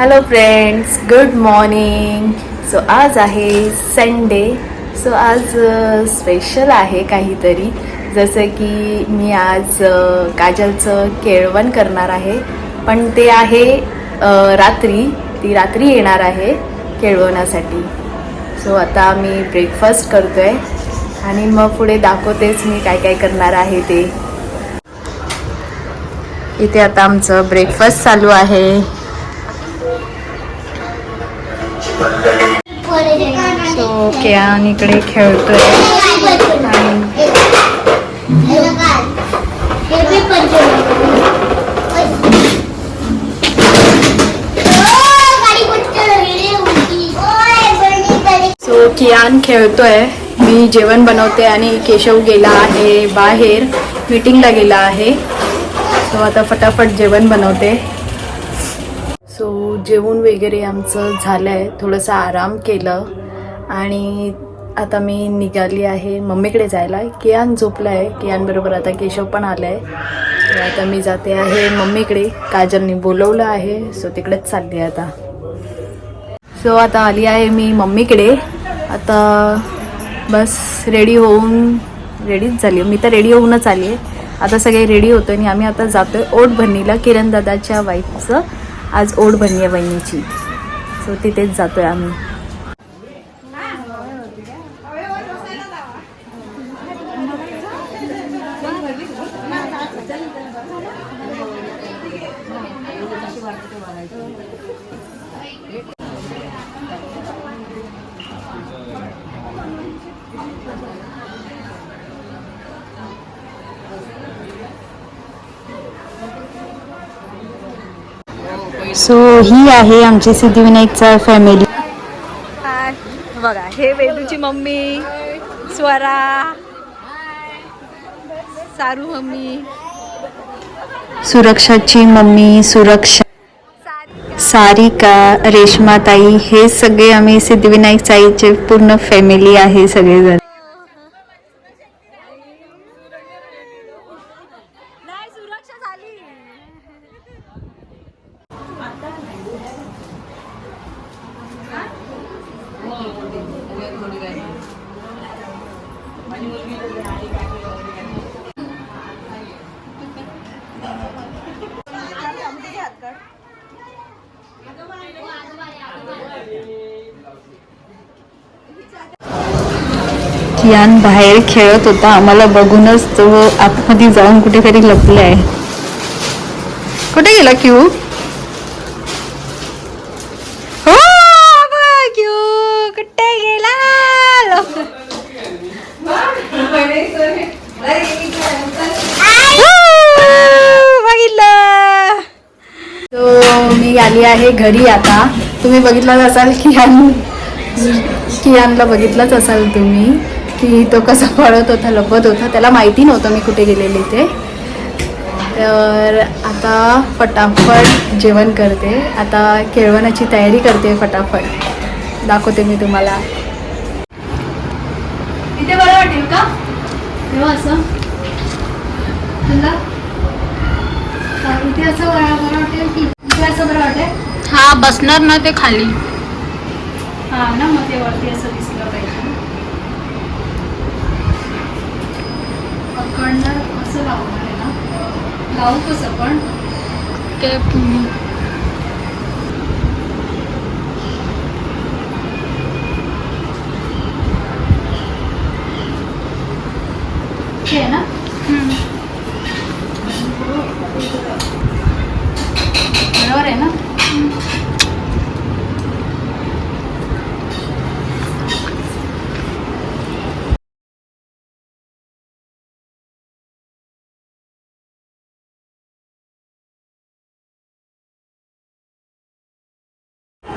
Hello friends good morning so आज आहे Sunday so आज uh, स्पेशल आहे काहीतरी. जसं की मी आज uh, काजलचं केळवण करणार आहे. पण ते आहे uh, रात्री. ती रात्री येणार आहे केळवणासाठी. सो आता मी ब्रेकफास्ट करतो आहे आणि मग पुढे दाखवतेच मी काय काय करणार आहे ते. इथे आता आमचं ब्रेकफास्ट चालू आहे. सो केयान इकडे खेळतोय. सो कियान खेळतोय. मी जेवण बनवते आणि केशव गेला आहे बाहेर. मीटिंगला गेला आहे. सो आता फटाफट जेवण बनवते. सो जेवण वगैरे आमचं झालं आहे थोडंसं आराम केलं. आणि आता मी निघाली आहे मम्मीकडे जायला. कियान झोपला आहे कियानबरोबर आता केशव पण आलं आहे आता मी जाते आहे मम्मीकडे. काजलनी बोलवलं आहे. सो तिकडेच चालली आहे आता. सो आता आली आहे मी मम्मीकडे. आता बस रेडी होऊन रेडीच झाली. मी तर रेडी होऊनच आली आहे. आता सगळे रेडी होतो आणि आम्ही आता जातो आहे ओट भरणीला किरण दादाच्या वाईफचं आज ओढ बनली आहे बहिणीची. सो तिथेच जातोय आम्ही. सो ही आहे आमची सिद्धिविनायकचा फॅमिली बघा हे वेदूची मम्मी स्वरा सारू मम्मी. सुरक्षाची मम्मी सुरक्षा सारिका रेश्माताई हे सगळे आम्ही सिद्धिविनायक साईचे पूर्ण फॅमिली आहे सगळेजण. कियान बाहेर खेळत होता. आम्हाला बघूनच तो आतमध्ये जाऊन कुठेतरी लपलाय. कुठे गेला क्यू? आहे घरी आता. तुम्ही बघितलंच असाल कियान कियानला बघितलंच असाल तुम्ही की तो कसा पळत होता लपत होता. त्याला माहिती नव्हतं मी कुठे गेलेले ते तर आता फटाफट जेवण करते. आता केळवणाची तयारी करते फटाफट. दाखवते मी तुम्हाला. इथे बरं वाटेल का? तेव्हा असं. तुला इथे असं बरं वाटेल की असं बरं वाटेल हा बसणार ना ते खाली. हा ना मग ते वरती असं दिसलं पाहिजे. पकडणार असं लावणार आहे ना? लावू कसं पण? ते आहे ना बरोबर आहे ना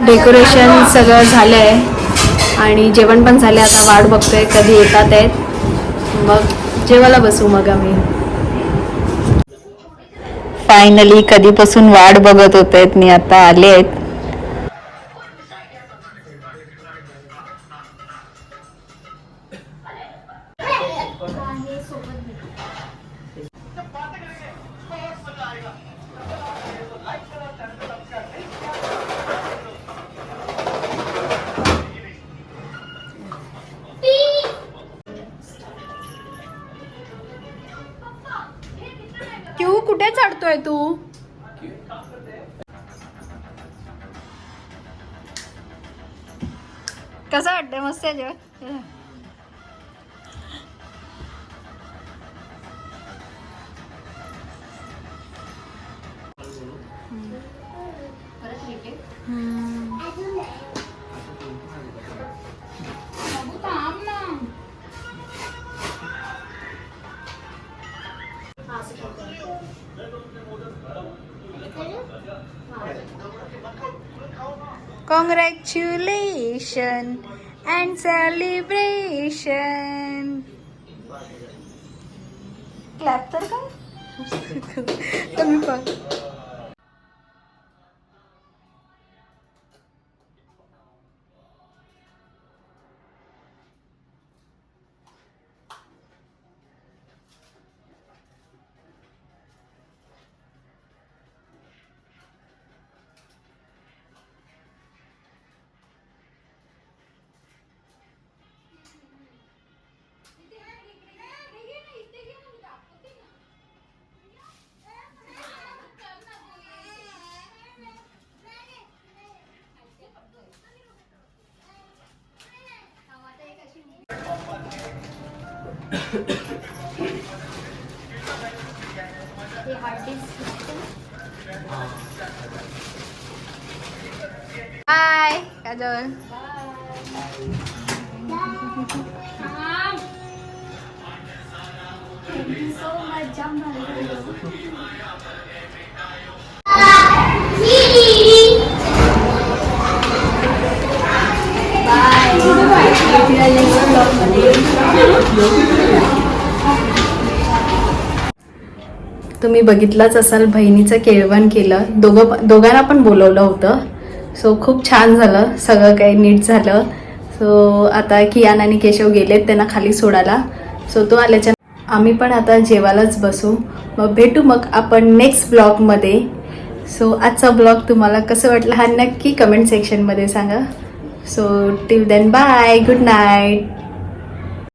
डेकोरेशन सगळं झालं आहे आणि जेवण पण झालं आता वाट बघतोय कधी येतात आहेत. मग जेवायला बसू मग आम्ही. फायनली कधीपासून वाट बघत होत आहेत मी आता आले आहेत. करतोय तू? कसं वाटतंय? मस्त आहे जेवण? कॉंग्रॅच्युलेशन अँड सेलिब्रेशन क्लॅप तर काय कमी पण. bye cả artist Bye cả rồi Bye. Bye. तुम्ही बघितलाच असाल बहिणीचं केळवण केलं. दोघं दोघांना पण बोलवलं होतं. सो खूप छान झालं. सगळं काही नीट झालं. सो आता कियान आणि केशव गेलेत त्यांना खाली सोडायला. सो तो आल्याच्या आम्ही पण आता जेवायलाच बसू. मग भेटू मग आपण नेक्स्ट ब्लॉगमध्ये सो आजचा ब्लॉग तुम्हाला कसं वाटलं हा नक्की कमेंट सेक्शनमध्ये सांगा. So till then bye good night